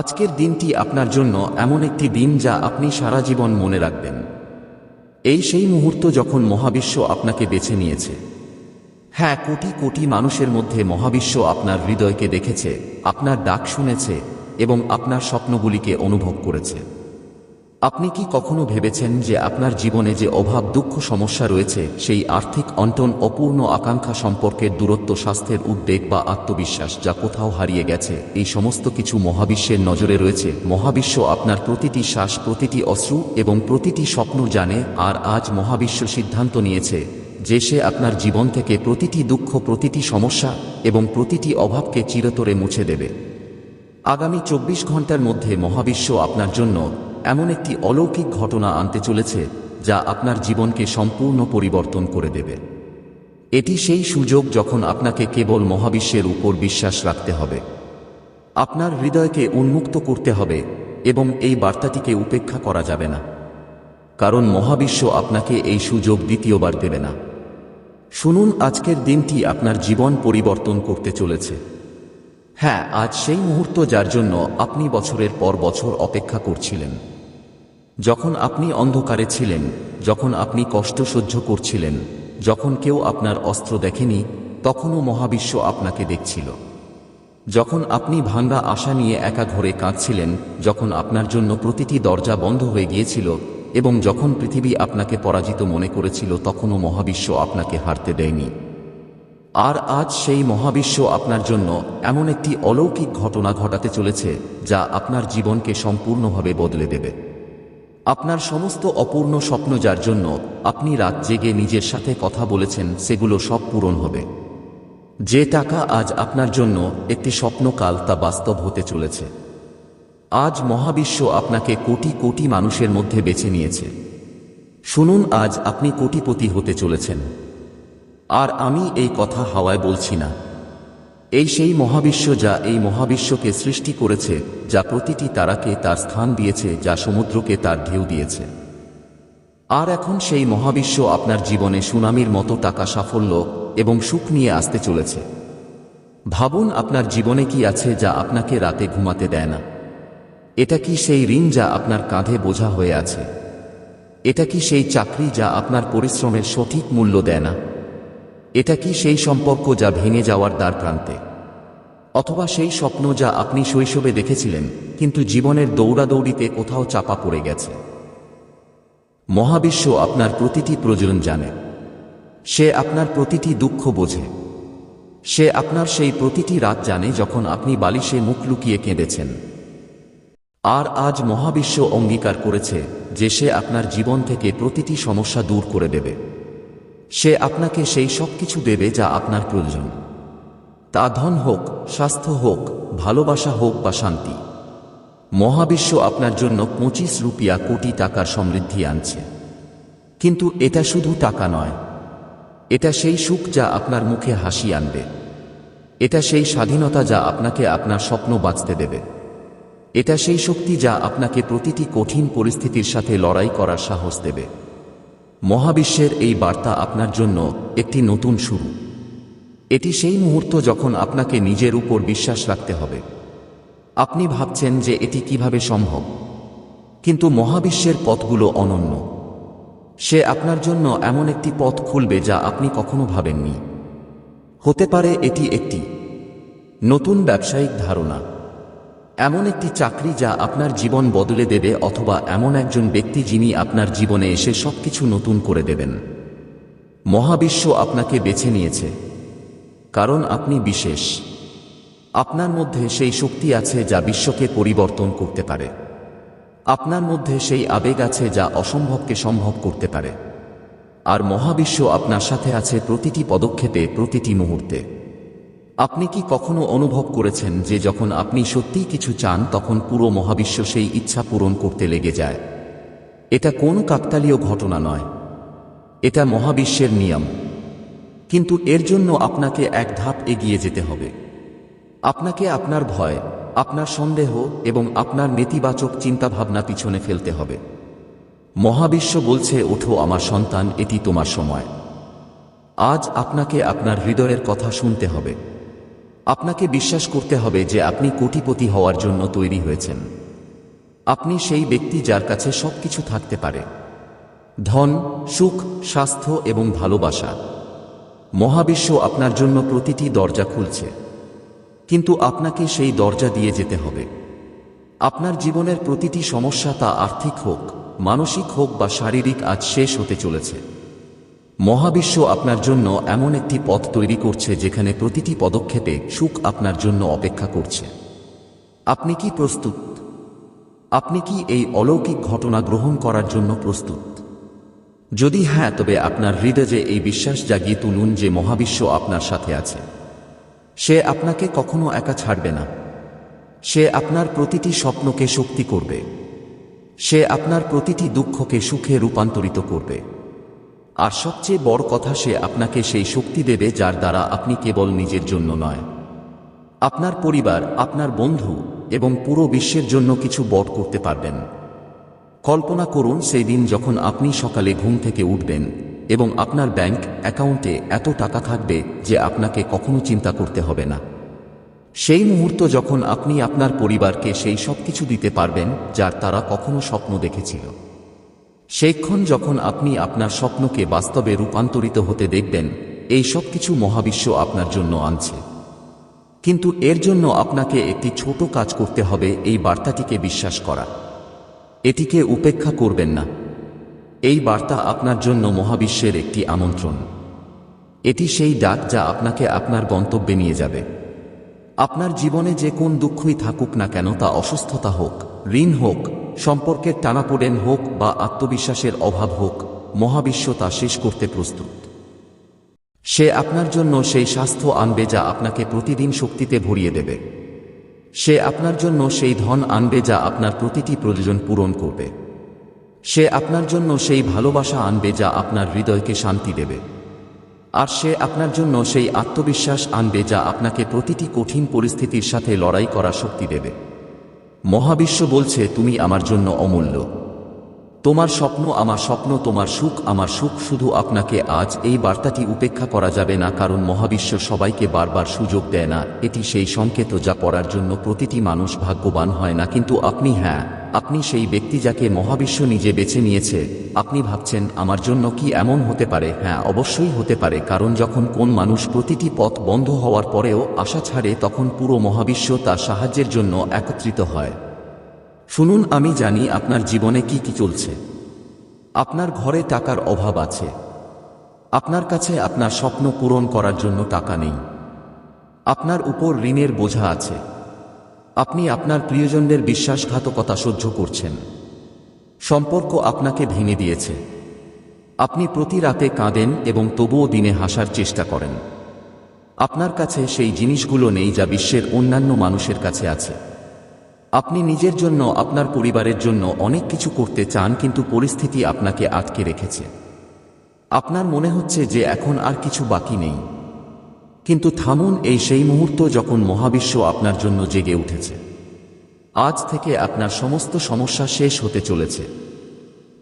আজকের দিনটি আপনার জন্য এমন একটি দিন যা আপনি সারা জীবন মনে রাখবেন। এই সেই মুহূর্ত যখন মহাবিশ্ব আপনাকে বেছে নিয়েছে। হ্যাঁ কোটি কোটি মানুষের মধ্যে মহাবিশ্ব আপনার হৃদয়কে দেখেছে, আপনার ডাক শুনেছে এবং আপনার স্বপ্নগুলিকে অনুভব করেছে। আপনি কি কখনো ভেবেছেন যে আপনার জীবনে যে অভাব, দুঃখ, সমস্যা রয়েছে, সেই আর্থিক অন্টন, অপূর্ণ আকাঙ্ক্ষা সম্পর্কের দূরত্ব, স্বাস্থ্যের উদ্বেগ বা আত্মবিশ্বাস যা কোথাও হারিয়ে গেছে, এই সমস্ত কিছু মহাবিশ্বের নজরে রয়েছে। মহাবিশ্ব আপনার প্রতিটি শ্বাস, প্রতিটি অশ্রু এবং প্রতিটি স্বপ্ন জানে আর আজ মহাবিশ্ব সিদ্ধান্ত নিয়েছে যে সে আপনার জীবন থেকে প্রতিটি দুঃখ, প্রতিটি সমস্যা এবং প্রতিটি অভাবকে চিরতরে মুছে দেবে। আগামী চব্বিশ ঘণ্টার মধ্যে মহাবিশ্ব আপনার জন্য এমন একটি অলৌকিক ঘটনা আনতে চলেছে যা আপনার জীবনকে সম্পূর্ণ পরিবর্তন করে দেবে। এটি সেই সুযোগ যখন আপনাকে কেবল মহাবিশ্বের উপর বিশ্বাস রাখতে হবে। আপনার হৃদয়কে উন্মুক্ত করতে হবে এবং এই বার্তাটিকে উপেক্ষা করা যাবে না। কারণ মহাবিশ্ব আপনাকে এই সুযোগ দ্বিতীয়বার দেবে না। শুনুন, আজকের দিনটি আপনার জীবন পরিবর্তন করতে চলেছে। হ্যাঁ আজ সেই মুহূর্ত যার জন্য আপনি বছরের পর বছর অপেক্ষা করছিলেন। যখন আপনি অন্ধকারে ছিলেন, যখন আপনি কষ্ট সহ্য করছিলেন, যখন কেউ আপনার অস্ত্র দেখেনি, তখনও মহাবিশ্ব আপনাকে দেখছিল। যখন আপনি ভাঙ্গা আশা নিয়ে একা ঘরে কাঁদছিলেন, যখন আপনার জন্য প্রতিটি দরজা বন্ধ হয়ে গিয়েছিল এবং যখন পৃথিবী আপনাকে পরাজিত মনে করেছিল, তখনও মহাবিশ্ব আপনাকে হারতে দেয়নি। আর আজ সেই মহাবিশ্ব আপনার জন্য এমন একটি অলৌকিক ঘটনা ঘটাতে চলেছে, যা আপনার জীবনকে সম্পূর্ণভাবে বদলে দেবে। আপনার সমস্ত অপূর্ণ স্বপ্ন যার জন্য আপনি রাত জেগে নিজের সাথে কথা বলেছেন, সেগুলো সব পূরণ হবে। যে টাকা আজ আপনার জন্য একটি স্বপ্নকাল তা বাস্তব হতে চলেছে। আজ মহাবিশ্ব আপনাকে কোটি কোটি মানুষের মধ্যে বেছে নিয়েছে। শুনুন, আজ আপনি কোটিপতি হতে চলেছেন। আর আমি এই কথা হাওয়ায় বলছি না। এই সেই মহাবিশ্ব যা এই মহাবিশ্বকে সৃষ্টি করেছে, যা প্রতিটি তারাকে তার স্থান দিয়েছে, যা সমুদ্রকে তার ঢেউ দিয়েছে। আর এখন সেই মহাবিশ্ব আপনার জীবনে সুনামির মতো টাকা সাফল্য এবং সুখ নিয়ে আসতে চলেছে। ভাবুন আপনার জীবনে কি আছে যা আপনাকে রাতে ঘুমাতে দেয় না। এটা কি সেই ঋণ যা আপনার কাঁধে বোঝা হয়ে আছে? এটা কি সেই চাকরি যা আপনার পরিশ্রমের সঠিক মূল্য দেয় না? এটা কি সেই সম্পর্ক যা ভেঙে যাওয়ার দ্বার প্রান্তে? অথবা সেই স্বপ্ন যা আপনি শৈশবে দেখেছিলেন, কিন্তু জীবনের দৌড়াদৌড়িতে কোথাও চাপা পড়ে গেছে? মহাবিশ্ব আপনার প্রতিটি প্রয়োজন জানে। সে আপনার প্রতিটি দুঃখ বোঝে। সে আপনার সেই প্রতিটি রাত জানে যখন আপনি বালিশে মুখ লুকিয়ে কেঁদেছেন। আর আজ মহাবিশ্ব অঙ্গীকার করেছে যে সে আপনার জীবন থেকে প্রতিটি সমস্যা দূর করে দেবে। সে আপনাকে সেই সব কিছু দেবে যা আপনার প্রয়োজন। তা ধন হোক, স্বাস্থ্য হোক, ভালোবাসা হোক বা শান্তি। মহাবিশ্ব আপনার জন্য পঁচিশ রুপিয়া কোটি টাকার সমৃদ্ধি আনছে। কিন্তু এটা শুধু টাকা নয়। এটা সেই সুখ যা আপনার মুখে হাসি আনবে। এটা সেই স্বাধীনতা যা আপনাকে আপনার স্বপ্ন বাঁচতে দেবে। এটা সেই শক্তি যা আপনাকে প্রতিটি কঠিন পরিস্থিতির সাথে লড়াই করার সাহস দেবে। মহাবিশ্বের এই বার্তা আপনার জন্য একটি নতুন শুরু। এটি সেই মুহূর্ত যখন আপনাকে নিজের উপর বিশ্বাস রাখতে হবে। আপনি ভাবছেন যে এটি কীভাবে সম্ভব। কিন্তু মহাবিশ্বের পথগুলো অনন্য। সে আপনার জন্য এমন একটি পথ খুলবে যা আপনি কখনো ভাবেননি। হতে পারে এটি একটি নতুন ব্যবসায়িক ধারণা। এমন একটি চাকরি যা আপনার জীবন বদলে দেবে অথবা এমন একজন ব্যক্তি যিনি আপনার জীবনে এসে সবকিছু নতুন করে দেবেন। মহাবিশ্ব আপনাকে বেছে নিয়েছে। কারণ আপনি বিশেষ। আপনার মধ্যে সেই শক্তি আছে যা বিশ্বকে পরিবর্তন করতে পারে। আপনার মধ্যে সেই আবেগ আছে যা অসম্ভবকে সম্ভব করতে পারে। আর মহাবিশ্ব আপনার সাথে আছে প্রতিটি পদক্ষেপে প্রতিটি মুহূর্তে। আপনি কি কখনো অনুভব করেছেন যে যখন আপনি সত্যিই কিছু চান, তখন পুরো মহাবিশ্ব সেই ইচ্ছা পূরণ করতে লেগে যায়? এটা কোন কাকতালীয় ঘটনা নয়। এটা মহাবিশ্বের নিয়ম। কিন্তু এর জন্য আপনাকে এক ধাপ এগিয়ে যেতে হবে। আপনাকে আপনার ভয়, আপনার সন্দেহ এবং আপনার নেতিবাচক চিন্তাভাবনা পিছনে ফেলতে হবে। মহাবিশ্ব বলছে, ওঠো আমার সন্তান, এটি তোমার সময়। আজ আপনাকে আপনার হৃদয়ের কথা শুনতে হবে। আপনাকে বিশ্বাস করতে হবে যে আপনি কোটিপতি হওয়ার জন্য তৈরি হয়েছেন। আপনি সেই ব্যক্তি যার কাছে সবকিছু থাকতে পারে। ধন, সুখ, স্বাস্থ্য এবং ভালোবাসা। মহাবিশ্ব আপনার জন্য প্রতিটি দরজা খুলছে। কিন্তু আপনাকে সেই দরজা দিয়ে যেতে হবে। আপনার জীবনের প্রতিটি সমস্যা তা আর্থিক হোক, মানসিক হোক বা শারীরিক আজ শেষ হতে চলেছে। মহাবিশ্ব আপনার জন্য এমন একটি পথ তৈরি করছে যেখানে প্রতিটি পদক্ষেপে সুখ আপনার জন্য অপেক্ষা করছে। আপনি কি প্রস্তুত? আপনি কি এই অলৌকিক ঘটনা গ্রহণ করার জন্য প্রস্তুত? যদি হ্যাঁ তবে আপনার হৃদয়ে এই বিশ্বাস জাগিয়ে তুলুন যে মহাবিশ্ব আপনার সাথে আছে। সে আপনাকে কখনো একা ছাড়বে না। সে আপনার প্রতিটি স্বপ্নকে শক্তি করবে। সে আপনার প্রতিটি দুঃখকে সুখে রূপান্তরিত করবে। আর সবচেয়ে বড় কথা সে আপনাকে সেই শক্তি দেবে যার দ্বারা আপনি কেবল নিজের জন্য নয়। আপনার পরিবার, আপনার বন্ধু এবং পুরো বিশ্বের জন্য কিছু বড় করতে পারবেন। কল্পনা করুন সেই দিন যখন আপনি সকালে ঘুম থেকে উঠবেন এবং আপনার ব্যাংক অ্যাকাউন্টে এত টাকা থাকবে যে আপনাকে কখনো চিন্তা করতে হবে না। সেই মুহূর্ত যখন আপনি আপনার পরিবারকে সেই সব কিছু দিতে পারবেন যার তারা কখনো স্বপ্ন দেখেছিল। সেইক্ষণ যখন আপনি আপনার স্বপ্নকে বাস্তবে রূপান্তরিত হতে দেখবেন, এই সব কিছু মহাবিশ্ব আপনার জন্য আনছে। কিন্তু এর জন্য আপনাকে একটি ছোট কাজ করতে হবে এই বার্তাটিকে বিশ্বাস করা। এটিকে উপেক্ষা করবেন না। এই বার্তা আপনার জন্য মহাবিশ্বের একটি আমন্ত্রণ। এটি সেই ডাক যা আপনাকে আপনার গন্তব্যে নিয়ে যাবে। আপনার জীবনে যে কোন দুঃখই থাকুক না কেন তা অসুস্থতা হোক, ঋণ হোক সম্পর্কের টানাপোড়েন হোক বা আত্মবিশ্বাসের অভাব হোক, মহাবিশ্ব তা শেষ করতে প্রস্তুত। সে আপনার জন্য সেই স্বাস্থ্য আনবে যা আপনাকে প্রতিদিন শক্তিতে ভরিয়ে দেবে। সে আপনার জন্য সেই ধন আনবে যা আপনার প্রতিটি প্রয়োজন পূরণ করবে। সে আপনার জন্য সেই ভালোবাসা আনবে যা আপনার হৃদয়কে শান্তি দেবে। আর সে আপনার জন্য সেই আত্মবিশ্বাস আনবে যা আপনাকে প্রতিটি কঠিন পরিস্থিতির সাথে লড়াই করার শক্তি দেবে। মহাবিশ্ব বলছে, তুমি আমার জন্য অমূল্য। তোমার স্বপ্ন আমার স্বপ্ন, তোমার সুখ আমার সুখ। শুধু আপনাকে আজ এই বার্তাটি উপেক্ষা করা যাবে না, কারণ মহাবিশ্ব সবাইকে বারবার সুযোগ দেয় না। এটি সেই সংকেত যা পড়ার জন্য প্রতিটি মানুষ ভাগ্যবান হয় না। কিন্তু আপনি হ্যাঁ আপনি সেই ব্যক্তি যাকে মহাবিশ্ব নিজে বেছে নিয়েছে, আপনি ভাবছেন, আমার জন্য কি এমন হতে পারে? হ্যাঁ অবশ্যই হতে পারে, কারণ যখন কোন মানুষ প্রতিটি পথ বন্ধ হওয়ার পরেও আশা ছাড়ে, তখন পুরো মহাবিশ্ব তার সাহায্যের জন্য একত্রিত হয়। শুনুন, আমি জানি আপনার জীবনে কি কি চলছে। আপনার ঘরে টাকার অভাব আছে। আপনার কাছে আপনার স্বপ্ন পূরণ করার জন্য টাকা নেই। আপনার উপর ঋণের বোঝা আছে। আপনি আপনার প্রিয়জনদের বিশ্বাসঘাতকতা সহ্য করছেন। সম্পর্ক আপনাকে ভেঙে দিয়েছে। আপনি প্রতি রাতে কাঁদেন এবং তবুও দিনে হাসার চেষ্টা করেন। আপনার কাছে সেই জিনিসগুলো নেই যা বিশ্বের অন্যান্য মানুষের কাছে আছে। আপনি নিজের জন্য, আপনার পরিবারের জন্য অনেক কিছু করতে চান কিন্তু পরিস্থিতি আপনাকে আটকে রেখেছে। আপনার মনে হচ্ছে যে এখন আর কিছু বাকি নেই। কিন্তু থামুন এই সেই মুহূর্ত যখন মহাবিশ্ব আপনার জন্য জেগে উঠেছে। আজ থেকে আপনার সমস্ত সমস্যা শেষ হতে চলেছে।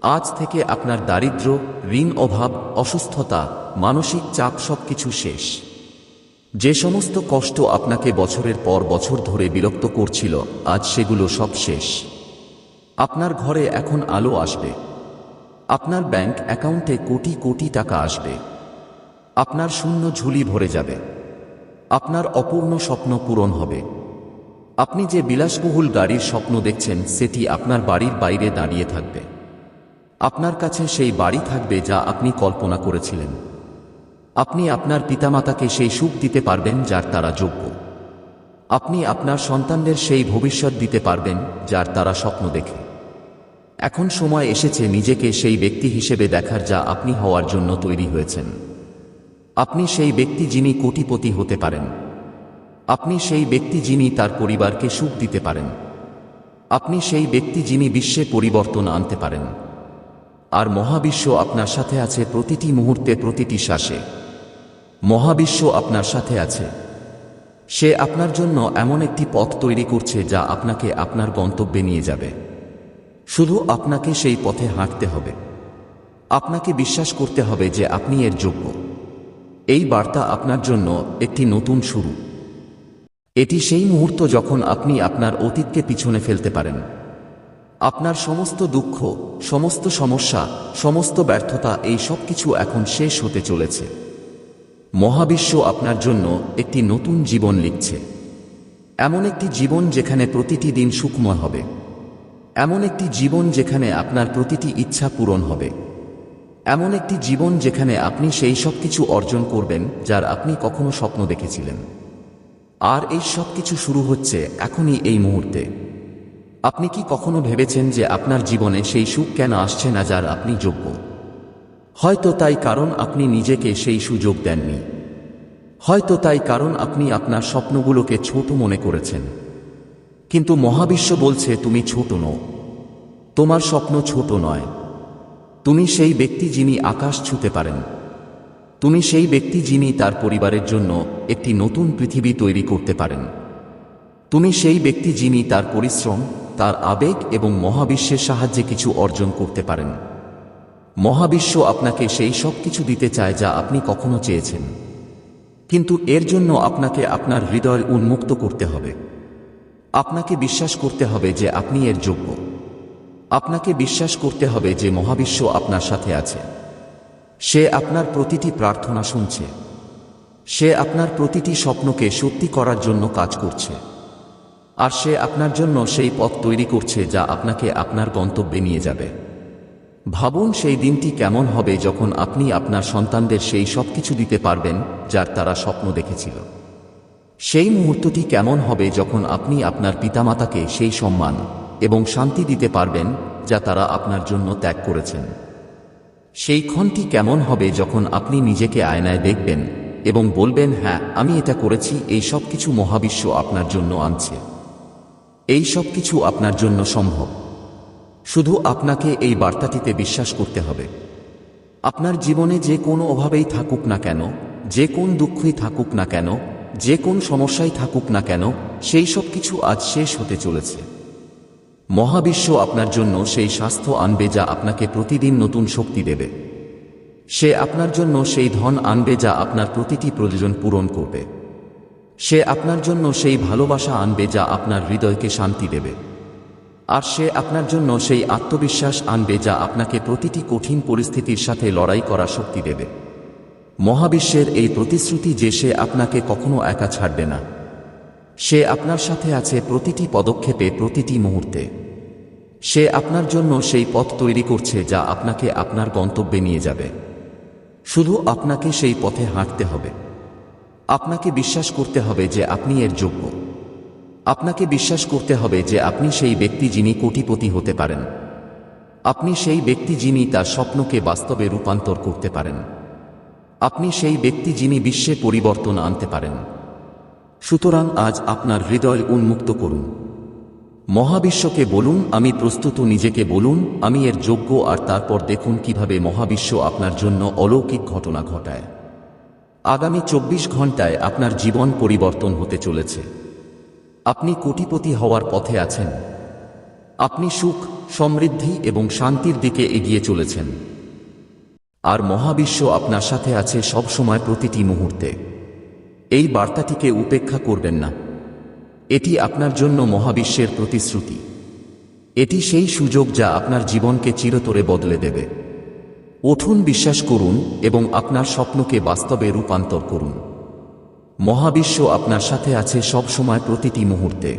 আজ থেকে আপনার দারিদ্র, ঋণ অভাব, অসুস্থতা, মানসিক চাপ সবকিছু শেষ। যে সমস্ত কষ্ট আপনাকে বছরের পর বছর ধরে বিরক্ত করছিল, আজ সেগুলো সব শেষ। আপনার ঘরে এখন আলো আসবে। আপনার ব্যাংক অ্যাকাউন্টে কোটি কোটি টাকা আসবে। আপনার শূন্য ঝুলি ভরে যাবে। আপনার অপূর্ণ স্বপ্ন পূরণ হবে। আপনি যে বিলাসবহুল গাড়ির স্বপ্ন দেখছেন, সেটি আপনার বাড়ির বাইরে দাঁড়িয়ে থাকবে। আপনার কাছে সেই বাড়ি থাকবে যা আপনি কল্পনা করেছিলেন। আপনি আপনার পিতামাতাকে সেই সুখ দিতে পারবেন যার তারা যোগ্য। আপনি আপনার সন্তানদের সেই ভবিষ্যৎ দিতে পারবেন যার তারা স্বপ্ন দেখে। এখন সময় এসেছে নিজেকে সেই ব্যক্তি হিসেবে দেখার যা আপনি হওয়ার জন্য তৈরি হয়েছেন। আপনি সেই ব্যক্তি যিনি কোটিপতি হতে পারেন। আপনি সেই ব্যক্তি যিনি তার পরিবারকে সুখ দিতে পারেন। আপনি সেই ব্যক্তি যিনি বিশ্বে পরিবর্তন আনতে পারেন। আর মহাবিশ্ব আপনার সাথে আছে প্রতিটি মুহূর্তে প্রতিটি শ্বাসে। মহাবিশ্ব আপনার সাথে আছে। সে আপনার জন্য এমন একটি পথ তৈরি করছে যা আপনাকে আপনার গন্তব্যে নিয়ে যাবে। শুধু আপনাকে সেই পথে হাঁটতে হবে। আপনাকে বিশ্বাস করতে হবে যে আপনি এর যোগ্য। এই বার্তা আপনার জন্য একটি নতুন শুরু। এটি সেই মুহূর্ত যখন আপনি আপনার অতীতকে পিছনে ফেলতে পারেন। আপনার সমস্ত দুঃখ, সমস্ত সমস্যা, সমস্ত ব্যর্থতা, এই সব কিছু এখন শেষ হতে চলেছে। মহাবিশ্ব আপনার জন্য একটি নতুন জীবন লিখছে। এমন একটি জীবন যেখানে প্রতিটি দিন সুখময় হবে। এমন একটি জীবন যেখানে আপনার প্রতিটি ইচ্ছা পূরণ হবে। এমন একটি জীবন যেখানে আপনি সেই সব কিছু অর্জন করবেন, যার আপনি কখনো স্বপ্ন দেখেছিলেন। আর এই সব কিছু শুরু হচ্ছে এখনই এই মুহূর্তে। আপনি কি কখনো ভেবেছেন যে আপনার জীবনে সেই সুখ কেন আসছে না যার আপনি যোগ্য? হয়তো তাই কারণ আপনি নিজেকে সেই সুযোগ দেননি। হয়তো তাই কারণ আপনি আপনার স্বপ্নগুলোকে ছোট মনে করেছেন। কিন্তু মহাবিশ্ব বলছে, তুমি ছোট নও। তোমার স্বপ্ন ছোট নয়। তুমি সেই ব্যক্তি যিনি আকাশ ছুতে পারেন। তুমি সেই ব্যক্তি যিনি তার পরিবারের জন্য একটি নতুন পৃথিবী তৈরি করতে পারেন। তুমি সেই ব্যক্তি যিনি তার পরিশ্রম, তার আবেগ এবং মহাবিশ্বের সাহায্যে কিছু অর্জন করতে পারেন। মহাবিশ্ব আপনাকে সেই সব কিছু দিতে চায় যা আপনি কখনো চেয়েছেন। কিন্তু এর জন্য আপনাকে আপনার হৃদয় উন্মুক্ত করতে হবে। আপনাকে বিশ্বাস করতে হবে যে আপনি এর যোগ্য। আপনাকে বিশ্বাস করতে হবে যে মহাবিশ্ব আপনার সাথে আছে। সে আপনার প্রতিটি প্রার্থনা শুনছে। সে আপনার প্রতিটি স্বপ্নকে সত্যি করার জন্য কাজ করছে। আর সে আপনার জন্য সেই পথ তৈরি করছে যা আপনাকে আপনার গন্তব্যে নিয়ে যাবে। ভাবুন সেই দিনটি কেমন হবে যখন আপনি আপনার সন্তানদের সেই সব কিছু দিতে পারবেন যার তারা স্বপ্ন দেখেছিল। সেই মুহূর্তটি কেমন হবে যখন আপনি আপনার পিতামাতাকে সেই সম্মান এবং শান্তি দিতে পারবেন যা তারা আপনার জন্য ত্যাগ করেছেন। সেই ক্ষণটি কেমন হবে যখন আপনি নিজেকে আয়নায় দেখবেন এবং বলবেন হ্যাঁ আমি এটা করেছি, এই সব কিছু মহাবিশ্ব আপনার জন্য আনছে। এই সব কিছু আপনার জন্য সম্ভব। শুধু আপনাকে এই বার্তাটিতে বিশ্বাস করতে হবে। আপনার জীবনে যে কোনো অভাবেই থাকুক না কেন, যে কোন দুঃখই থাকুক না কেন, যে কোন সমস্যাই থাকুক না কেন, সেই সব কিছু আজ শেষ হতে চলেছে। মহাবিশ্ব আপনার জন্য সেই স্বাস্থ্য আনবে যা আপনাকে প্রতিদিন নতুন শক্তি দেবে। সে আপনার জন্য সেই ধন আনবে যা আপনার প্রতিটি প্রয়োজন পূরণ করবে। সে আপনার জন্য সেই ভালোবাসা আনবে যা আপনার হৃদয়কে শান্তি দেবে। আর সে আপনার জন্য সেই আত্মবিশ্বাস আনবে যা আপনাকে প্রতিটি কঠিন পরিস্থিতির সাথে লড়াই করার শক্তি দেবে। মহাবিশ্বের এই প্রতিশ্রুতি যে সে আপনাকে কখনো একা ছাড়বে না। সে আপনার সাথে আছে প্রতিটি পদক্ষেপে প্রতিটি মুহূর্তে। সে আপনার জন্য সেই পথ তৈরি করছে যা আপনাকে আপনার গন্তব্যে নিয়ে যাবে। শুধু আপনাকে সেই পথে হাঁটতে হবে। আপনাকে বিশ্বাস করতে হবে যে আপনি এর যোগ্য। আপনাকে বিশ্বাস করতে হবে যে আপনি সেই ব্যক্তি যিনি কোটিপতি হতে পারেন। আপনি সেই ব্যক্তি যিনি তার স্বপ্নকে বাস্তবে রূপান্তর করতে পারেন। আপনি সেই ব্যক্তি যিনি বিশ্বে পরিবর্তন আনতে পারেন। সুতরাং আজ আপনার হৃদয় উন্মুক্ত করুন। মহাবিশ্বকে বলুন, আমি প্রস্তুত, নিজেকে বলুন, আমি এর যোগ্য, আর তারপর দেখুন কীভাবে মহাবিশ্ব আপনার জন্য অলৌকিক ঘটনা ঘটায়। আগামী চব্বিশ ঘন্টায় আপনার জীবন পরিবর্তন হতে চলেছে। আপনি কোটিপতি হওয়ার পথে আছেন। আপনি সুখ, সমৃদ্ধি এবং শান্তির দিকে এগিয়ে চলেছেন। আর মহাবিশ্ব আপনার সাথে আছে সব সময় প্রতিটি মুহূর্তে। এই বার্তাটিকে উপেক্ষা করবেন না। এটি আপনার জন্য মহাবিশ্বের প্রতিশ্রুতি। এটি সেই সুযোগ যা আপনার জীবনকে চিরতরে বদলে দেবে। উঠুন বিশ্বাস করুন এবং আপনার স্বপ্নকে বাস্তবে রূপান্তর করুন। মহাবিশ্ব আপনার সাথে আছে সব সময় প্রতিটি মুহূর্তে।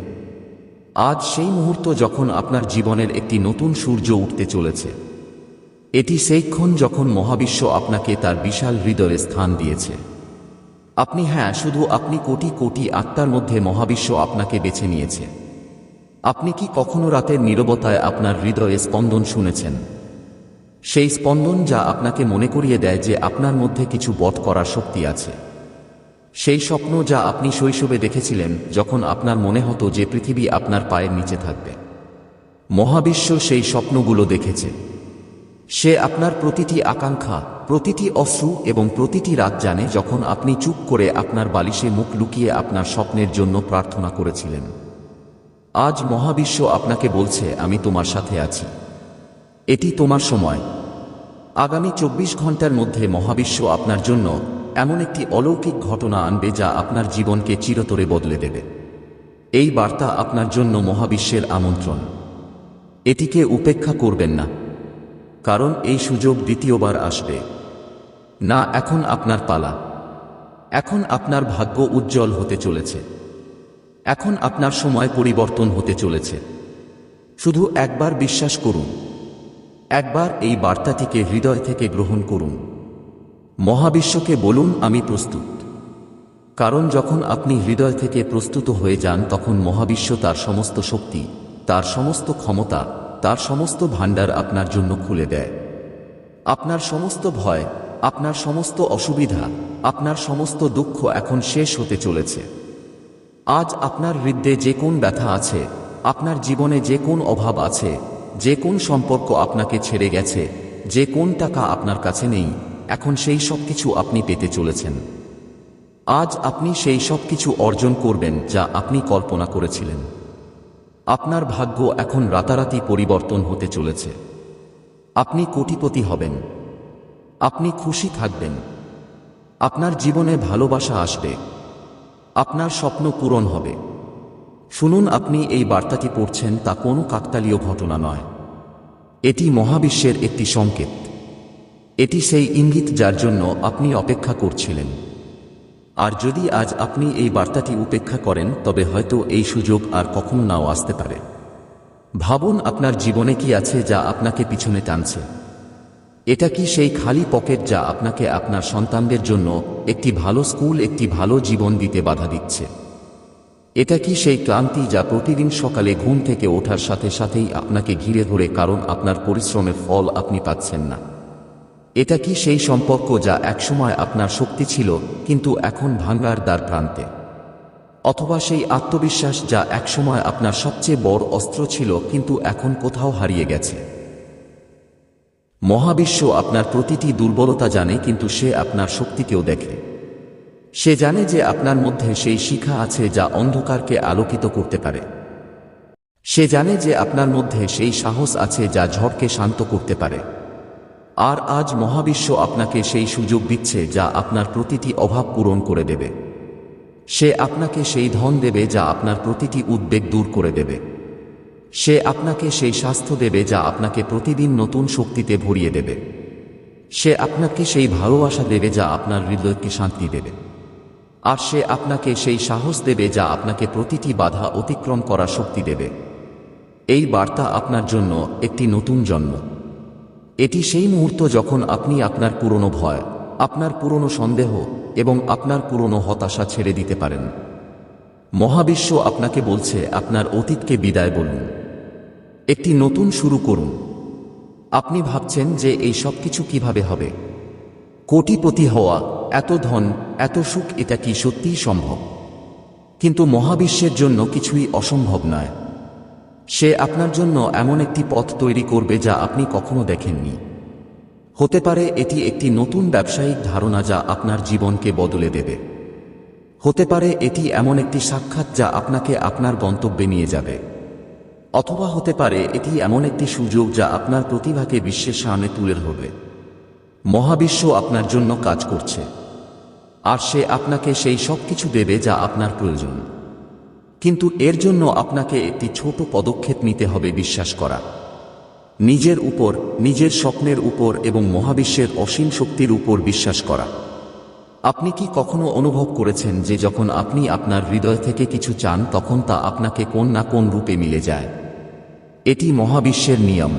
আজ সেই মুহূর্ত যখন আপনার জীবনের একটি নতুন সূর্য উঠতে চলেছে। এটি সেইক্ষণ যখন মহাবিশ্ব আপনাকে তার বিশাল হৃদয়ে স্থান দিয়েছে। আপনি হ্যাঁ শুধু আপনি কোটি কোটি আত্মার মধ্যে মহাবিশ্ব আপনাকে বেছে নিয়েছে। আপনি কি কখনো রাতের নীরবতায় আপনার হৃদয়ে স্পন্দন শুনেছেন? সেই স্পন্দন যা আপনাকে মনে করিয়ে দেয় যে আপনার মধ্যে কিছু বধ করার শক্তি আছে। সেই স্বপ্ন যা আপনি শৈশবে দেখেছিলেন, যখন আপনার মনে হতো যে পৃথিবী আপনার পায়ের নিচে থাকবে। মহাবিশ্ব সেই স্বপ্নগুলো দেখেছে। সে আপনার প্রতিটি আকাঙ্ক্ষা, প্রতিটি অশ্রু এবং প্রতিটি রাত জানে যখন আপনি চুপ করে আপনার বালিশে মুখ লুকিয়ে আপনার স্বপ্নের জন্য প্রার্থনা করেছিলেন। আজ মহাবিশ্ব আপনাকে বলছে, আমি তোমার সাথে আছি। এটি তোমার সময়। আগামী চব্বিশ ঘণ্টার মধ্যে মহাবিশ্ব আপনার জন্য এমন একটি অলৌকিক ঘটনা আনবে যা আপনার জীবনকে চিরতরে বদলে দেবে। এই বার্তা আপনার জন্য মহাবিশ্বের আমন্ত্রণ। এটিকে উপেক্ষা করবেন না। কারণ এই সুযোগ দ্বিতীয়বার আসবে। না, এখন আপনার পালা। এখন আপনার ভাগ্য উজ্জ্বল হতে চলেছে। এখন আপনার সময় পরিবর্তন হতে চলেছে। শুধু একবার বিশ্বাস করুন। একবার এই বার্তাটিকে হৃদয় থেকে গ্রহণ করুন। মহাবিশ্বকে বলুন, আমি প্রস্তুত। কারণ যখন আপনি হৃদয় থেকে প্রস্তুত হয়ে যান, তখন মহাবিশ্ব তার সমস্ত শক্তি, তার সমস্ত ক্ষমতা তার সমস্ত ভাণ্ডার আপনার জন্য খুলে দেয়। আপনার সমস্ত ভয়, আপনার সমস্ত অসুবিধা, আপনার সমস্ত দুঃখ এখন শেষ হতে চলেছে। আজ আপনার হৃদয়ে যে কোন ব্যথা আছে, আপনার জীবনে যে কোন অভাব আছে, যে কোন সম্পর্ক আপনাকে ছেড়ে গেছে, যে কোন টাকা আপনার কাছে নেই, এখন সেই সব কিছু আপনি পেতে চলেছেন। আজ আপনি সেই সব কিছু অর্জন করবেন যা আপনি কল্পনা করেছিলেন। আপনার ভাগ্য এখন রাতারাতি পরিবর্তন হতে চলেছে। আপনি কোটিপতি হবেন। আপনি খুশি থাকবেন। আপনার জীবনে ভালোবাসা আসবে। আপনার স্বপ্ন পূরণ হবে। শুনুন, আপনি এই বার্তাটি পড়ছেন তা কোনো কাকতালীয় ঘটনা নয়। এটি মহাবিশ্বের একটি সংকেত। এটি সেই ইঙ্গিত যার জন্য আপনি অপেক্ষা করছিলেন। আর যদি আজ আপনি এই বার্তাটি উপেক্ষা করেন, তবে হয়তো এই সুযোগ আর কখনো নাও আসতে পারে। ভাবুন আপনার জীবনে কি আছে যা আপনাকে পিছনে টানছে। এটা কি সেই খালি পকেট যা আপনাকে আপনার সন্তানদের জন্য একটি ভালো স্কুল, একটি ভালো জীবন দিতে বাধা দিচ্ছে? এটা কি সেই ক্লান্তি যা প্রতিদিন সকালে ঘুম থেকে ওঠার সাথে সাথেই আপনাকে ঘিরে ধরে কারণ আপনার পরিশ্রমের ফল আপনি পাচ্ছেন না? এটা কি সেই সম্পর্ক যা একসময় আপনার শক্তি ছিল, কিন্তু এখন ভাঙ্গার দ্বার প্রান্তে? অথবা সেই আত্মবিশ্বাস যা একসময় আপনার সবচেয়ে বড় অস্ত্র ছিল, কিন্তু এখন কোথাও হারিয়ে গেছে? মহাবিশ্ব আপনার প্রতিটি দুর্বলতা জানে, কিন্তু সে আপনার শক্তিকেও দেখে। সে জানে যে আপনার মধ্যে সেই শিখা আছে যা অন্ধকারকে আলোকিত করতে পারে। সে জানে যে আপনার মধ্যে সেই সাহস আছে যা ঝড়কে শান্ত করতে পারে। আর আজ মহাবিশ্ব আপনাকে সেই সুযোগ দিচ্ছে যা আপনার প্রতিটি অভাব পূরণ করে দেবে। সে আপনাকে সেই ধন দেবে যা আপনার প্রতিটি উদ্বেগ দূর করে দেবে। সে আপনাকে সেই স্বাস্থ্য দেবে যা আপনাকে প্রতিদিন নতুন শক্তিতে ভরিয়ে দেবে। সে আপনাকে সেই ভালোবাসা দেবে যা আপনার হৃদয়কে শান্তি দেবে। আর সে আপনাকে সেই সাহস দেবে যা আপনাকে প্রতিটি বাধা অতিক্রম করার শক্তি দেবে। এই বার্তা আপনার জন্য একটি নতুন জন্ম। এটি সেই মুহূর্ত যখন আপনি আপনার পুরনো ভয়, আপনার পুরনো সন্দেহ এবং আপনার পুরনো হতাশা ছেড়ে দিতে পারেন। মহাবিশ্ব আপনাকে বলছে, আপনার অতীতকে বিদায় বলুন। একটি নতুন শুরু করুন। আপনি ভাবছেন যে এই সব কিছু কীভাবে হবে? কোটিপতি হওয়া, এত ধন, এত সুখ, এটা কি সত্যিই সম্ভব? কিন্তু মহাবিশ্বের জন্য কিছুই অসম্ভব নয়। সে আপনার জন্য এমন একটি পথ তৈরি করবে যা আপনি কখনো দেখেননি। হতে পারে এটি একটি নতুন ব্যবসায়িক ধারণা যা আপনার জীবনকে বদলে দেবে। হতে পারে এটি এমন একটি সাক্ষাৎ যা আপনাকে আপনার গন্তব্যে নিয়ে যাবে। অথবা হতে পারে এটি এমন একটি সুযোগ যা আপনার প্রতিভাকে বিশ্বের সামনে তুলে ধরবে। মহাবিশ্ব আপনার জন্য কাজ করছে। আর সে আপনাকে সেই সব কিছু দেবে যা আপনার প্রয়োজন। কিন্তু এর জন্য আপনাকে একটি ছোট পদক্ষেপ নিতে হবে বিশ্বাস করা। নিজের উপর, নিজের স্বপ্নের উপর এবং মহাবিশ্বের অসীম শক্তির উপর বিশ্বাস করা। আপনি কি কখনো অনুভব করেছেন যে যখন আপনি আপনার হৃদয় থেকে কিছু চান, তখন তা আপনাকে কোন না কোন রূপে মিলে যায়? এটি মহাবিশ্বের নিয়ম।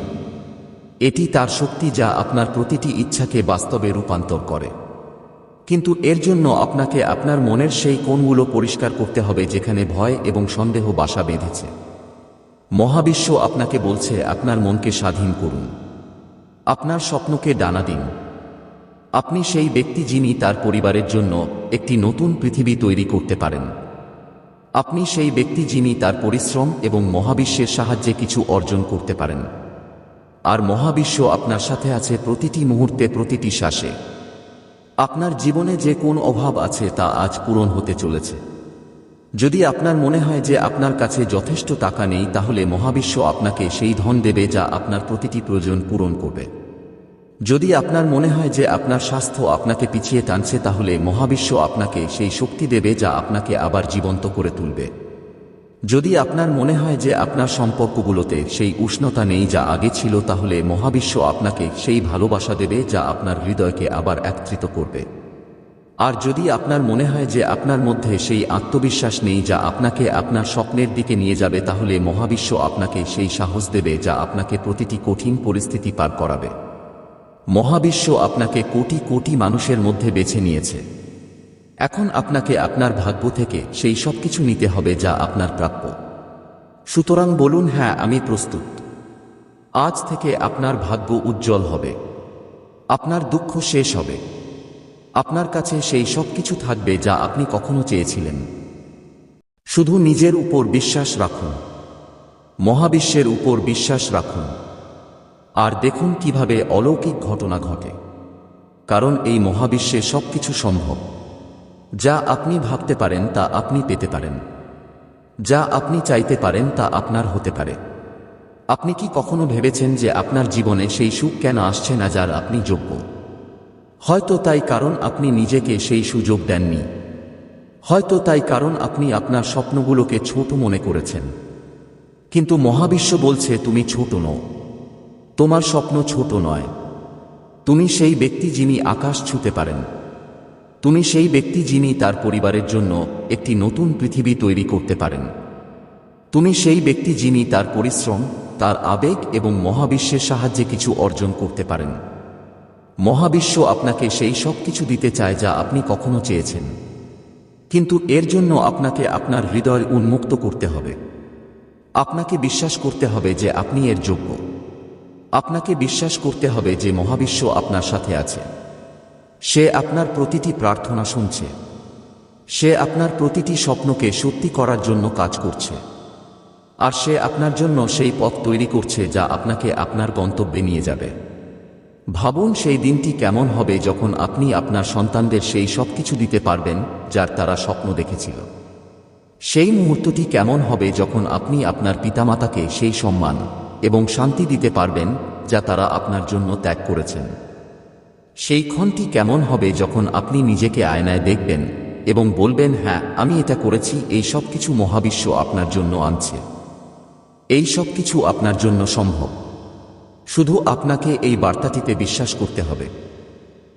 এটি তার শক্তি যা আপনার প্রতিটি ইচ্ছাকে বাস্তবে রূপান্তর করে। কিন্তু এর জন্য আপনাকে আপনার মনের সেই কোণগুলো পরিষ্কার করতে হবে যেখানে ভয় এবং সন্দেহ বাসা বেঁধেছে। মহাবিশ্ব আপনাকে বলছে, আপনার মনকে স্বাধীন করুন। আপনার স্বপ্নকে ডানা দিন। আপনি সেই ব্যক্তি যিনি তার পরিবারের জন্য একটি নতুন পৃথিবী তৈরি করতে পারেন। আপনি সেই ব্যক্তি যিনি তার পরিশ্রম এবং মহাবিশ্বের সাহায্যে কিছু অর্জন করতে পারেন। আর মহাবিশ্ব আপনার সাথে আছে প্রতিটি মুহূর্তে প্রতিটি শ্বাসে। আপনার জীবনে যে কোন অভাব আছে তা আজ পূরণ হতে চলেছে। যদি আপনার মনে হয় যে আপনার কাছে যথেষ্ট টাকা নেই, তাহলে মহাবিশ্ব আপনাকে সেই ধন দেবে যা আপনার প্রতিটি প্রয়োজন পূরণ করবে। যদি আপনার মনে হয় যে আপনার স্বাস্থ্য আপনাকে পিছিয়ে টানছে, তাহলে মহাবিশ্ব আপনাকে সেই শক্তি দেবে যা আপনাকে আবার জীবন্ত করে তুলবে। যদি আপনার মনে হয় যে আপনার সম্পর্কগুলোতে সেই উষ্ণতা নেই যা আগে ছিল, তাহলে মহাবিশ্ব আপনাকে সেই ভালোবাসা দেবে যা আপনার হৃদয়কে আবার একত্রিত করবে। আর যদি আপনার মনে হয় যে আপনার মধ্যে সেই আত্মবিশ্বাস নেই যা আপনাকে আপনার স্বপ্নের দিকে নিয়ে যাবে, তাহলে মহাবিশ্ব আপনাকে সেই সাহস দেবে যা আপনাকে প্রতিটি কঠিন পরিস্থিতি পার করাবে। মহাবিশ্ব আপনাকে কোটি কোটি মানুষের মধ্যে বেছে নিয়েছে। এখন আপনাকে আপনার ভাগ্য থেকে সেই সব কিছু নিতে হবে যা আপনার প্রাপ্য। সুতরাং বলুন হ্যাঁ আমি প্রস্তুত। আজ থেকে আপনার ভাগ্য উজ্জ্বল হবে। আপনার দুঃখ শেষ হবে। আপনার কাছে সেই সব কিছু থাকবে যা আপনি কখনো চেয়েছিলেন। শুধু নিজের উপর বিশ্বাস রাখুন। মহাবিশ্বের উপর বিশ্বাস রাখুন। আর দেখুন কীভাবে অলৌকিক ঘটনা ঘটে। কারণ এই মহাবিশ্বে সবকিছু সম্ভব। যা আপনি ভাবতে পারেন তা আপনি পেতে পারেন। যা আপনি চাইতে পারেন তা আপনার হতে পারে। আপনি কি কখনো ভেবেছেন যে আপনার জীবনে সেই সুখ কেন আসছে না যার আপনি যোগ্য? হয়তো তাই কারণ আপনি নিজেকে সেই সুযোগ দেননি। হয়তো তাই কারণ আপনি আপনার স্বপ্নগুলোকে ছোট মনে করেছেন। কিন্তু মহাবিশ্ব বলছে, তুমি ছোট নও। তোমার স্বপ্ন ছোট নয়। তুমি সেই ব্যক্তি যিনি আকাশ ছুতে পারেন। তুমি সেই ব্যক্তি যিনি তার পরিবারের জন্য একটি নতুন পৃথিবী তৈরি করতে পারেন। তুমি সেই ব্যক্তি যিনি তার পরিশ্রম, তার আবেগ এবং মহাবিশ্বের সাহায্যে কিছু অর্জন করতে পারেন। মহাবিশ্ব আপনাকে সেই সব কিছু দিতে চায় যা আপনি কখনো চেয়েছেন। কিন্তু এর জন্য আপনাকে আপনার হৃদয় উন্মুক্ত করতে হবে। আপনাকে বিশ্বাস করতে হবে যে আপনি এর যোগ্য। আপনাকে বিশ্বাস করতে হবে যে মহাবিশ্ব আপনার সাথে আছে। সে আপনার প্রতিটি প্রার্থনা শুনছে। সে আপনার প্রতিটি স্বপ্নকে সত্যি করার জন্য কাজ করছে। আর সে আপনার জন্য সেই পথ তৈরি করছে যা আপনাকে আপনার গন্তব্যে নিয়ে যাবে। ভাবুন সেই দিনটি কেমন হবে যখন আপনি আপনার সন্তানদের সেই সব কিছু দিতে পারবেন যার তারা স্বপ্ন দেখেছিল। সেই মুহূর্তটি কেমন হবে যখন আপনি আপনার পিতামাতাকে সেই সম্মান এবং শান্তি দিতে পারবেন যা তারা আপনার জন্য ত্যাগ করেছেন। সেই ক্ষণটি কেমন হবে যখন আপনি নিজেকে আয়নায় দেখবেন এবং বলবেন হ্যাঁ আমি এটা করেছি, এই সব কিছু মহাবিশ্ব আপনার জন্য আনছে। এই সব কিছু আপনার জন্য সম্ভব। শুধু আপনাকে এই বার্তাটিতে বিশ্বাস করতে হবে।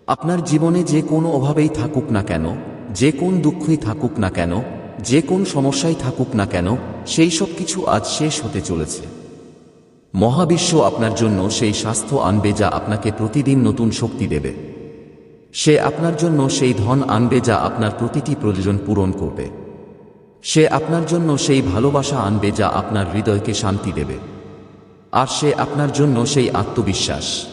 আপনার জীবনে যে কোনো অভাবেই থাকুক না কেন, যে কোন দুঃখই থাকুক না কেন, যে কোন সমস্যাই থাকুক না কেন, সেই সব কিছু আজ শেষ হতে চলেছে। মহাবিশ্ব আপনার জন্য সেই স্বাস্থ্য আনবে যা আপনাকে প্রতিদিন নতুন শক্তি দেবে। সে আপনার জন্য সেই ধন আনবে যা আপনার প্রতিটি প্রয়োজন পূরণ করবে। সে আপনার জন্য সেই ভালোবাসা আনবে যা আপনার হৃদয়কে শান্তি দেবে। আর সে আপনার জন্য সেই আত্মবিশ্বাস।